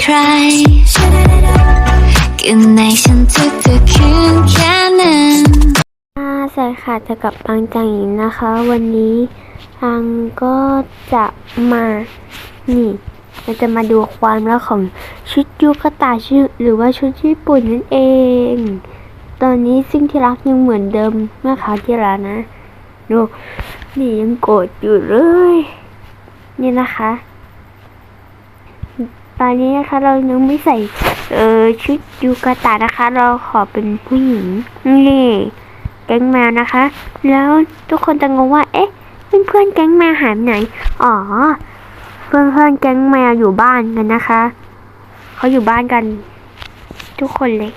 ใครก็ในฉันทุกทุกคืนแค่นั้นสวัสดีค่ะเจะกับปังจังอีกนะคะ วันนี้ปังก็จะมานี่เราจะมาดูความรักของชุดยูกตาชุดหรือว่าชุดญี่ปุ่นนั่นเอง ตอนนี้ซึ่งที่รักยังเหมือนเดิมเมื่อคราวที่แล้วนะดูนี่ยังโกรธอยู่เลย นี่นะคะ ตอนนี้นะคะเรายังไม่ใส่เออชุดยูกาตะนะคะ เราขอเป็นผู้หญิงนี่แก๊งแมวนะคะ แล้วทุกคนจะงงว่า เอ๊ะเพื่อนเพื่อนแก๊งแมวหายไปไหน อ๋อ เพื่อนเพื่อนแก๊งแมวอยู่บ้านกันนะคะเขาอยู่บ้านกัน ทุกคนเลย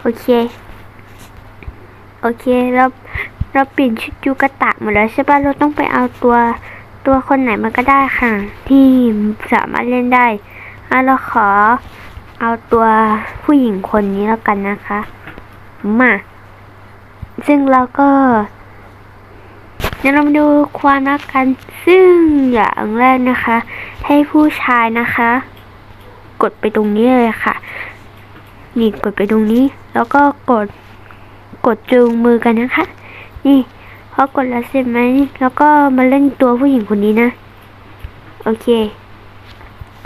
โอเค โอเคเราเราเปลี่ยนชุดยูกาตะหมดแล้วใช่ป่ะเราต้องไปเอาตัว ตัวคนไหนมาก็ได้ค่ะ ที่สามารถเล่นได้อะเราขอเอาตัวผู้หญิงคนนี้แล้วกันนะคะ มา ซึ่งเราก็เดี๋ยวเรามาดูความรักกัน ซึ่งอย่างแรกนะคะ ให้ผู้ชายนะคะ กดไปตรงนี้เลยค่ะ นี่กดไปตรงนี้ แล้วก็กดกดจูงมือกันนะคะ นี่ พอกดแล้วเสร็จไหม แล้วก็มาเล่นตัวผู้หญิงคนนี้นะ โอเค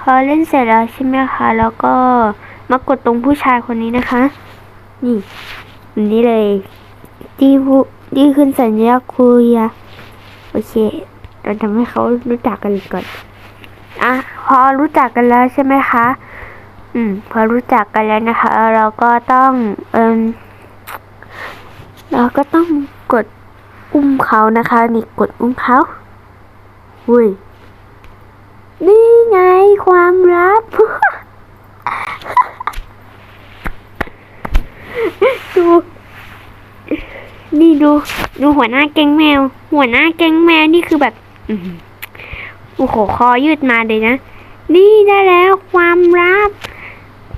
พอเล่นเสร็จแล้วใช่ไหมคะ แล้วก็มากดตรงผู้ชายคนนี้นะคะ นี่อันนี้เลย ที่ผู้ที่ขึ้นสัญลักษณ์คุยอะโอเค เราทำให้เขารู้จักกันก่อน อะ พอรู้จักกันแล้วใช่ไหมคะ อืม พอรู้จักกันแล้วนะคะ เราก็ต้อง เอิมเราก็ต้องกด อุ้มเขานะคะ นี่กดอุ้มเขาอุ้ยนี่ไงความลับดูนี่ดู ดูหัวหน้าแก๊งแมว หัวหน้าแก๊งแมวนี่คือแบบอโอ้โหคอยืดมาเลยนะ นี่ได้แล้วความลับ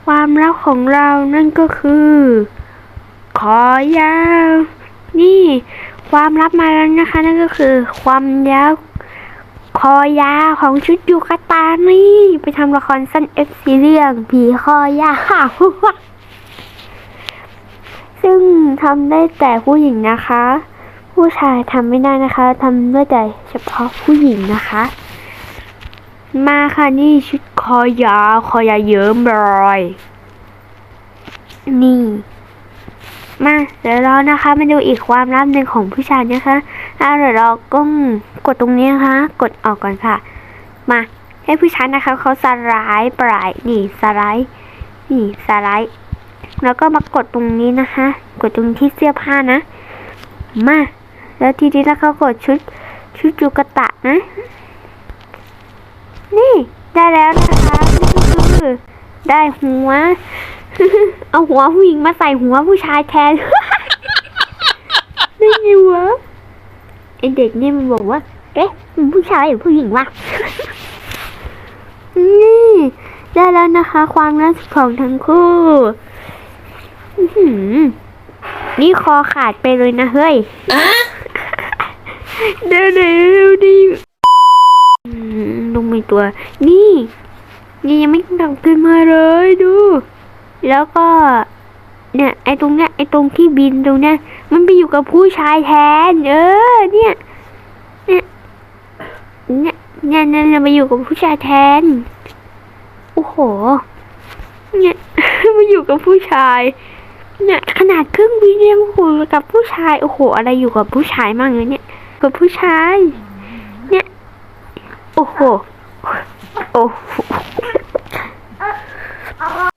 ความลับของเรานั่นก็คือ ขอยาว นี่ ความลับมาแล้วนะคะ นั่นก็คือ ความยาวคอยาวของชุดยูคาตานี่ ไปทำละครสั้นเอฟซีเรื่องผีคอยาวซึ่งทำได้แต่ผู้หญิงนะคะ ผู้ชายทำไม่ได้นะคะทำได้แต่เฉพาะผู้หญิงนะคะ มาค่ะนี่ชุดคอยาวคอยาวเยิ้มรอย นี่ มาเดี๋ยวเรานะคะมาดูอีกความลับหนึ่งของผู้ชายนะคะอ่าเดี๋ยวเราก็กดตรงนี้นะคะ กดออกก่อนค่ะ มาให้ผู้ชายนะคะเขาสไลด์ปลายนี่สไลด์นี่สไลด์แล้วก็มากดตรงนี้นะคะ กดตรงที่เสื้อผ้านะ มา แล้วทีนี้นะคะกดชุดชุดยูกะตะนะ นี่ได้แล้วนะคะนี่คือได้หัว เอาหัวผู้หญิงมาใส่หัวผู้ชายแทน ได้ไงวะไอเด็กเนี่ยมันบอกว่า เอ๊ะมันผู้ชายหรือผู้หญิงวะ นี่ได้แล้วนะคะ ความรักของทั้งคู่อื้อหือนี่คอขาดไปเลยนะเฮ้ยเดี๋ยวเดี๋ยวดิอืมลงไปตัว นี่นี่ยังไม่กลับขึ้นมาเลยดู แล้วก็เนี่ยไอ้ตรงเนี้ยไอ้ตรงที่บินตรงเนี้ยมันไปอยู่กับผู้ชายแทน เออ เนี่ยเนี่ยเนี่ยเนี่ยเนี่ยไปอยู่กับผู้ชายแทนโอ้โห เนี่ยมาอยู่กับผู้ชายเนี่ยขนาดครื่งบินยังอยู่กับผู้ชายโอ้โห อะไรอยู่กับผู้ชายมากเลยเนี่ย กับผู้ชาย เนี่ยโอ้โหโอ้โห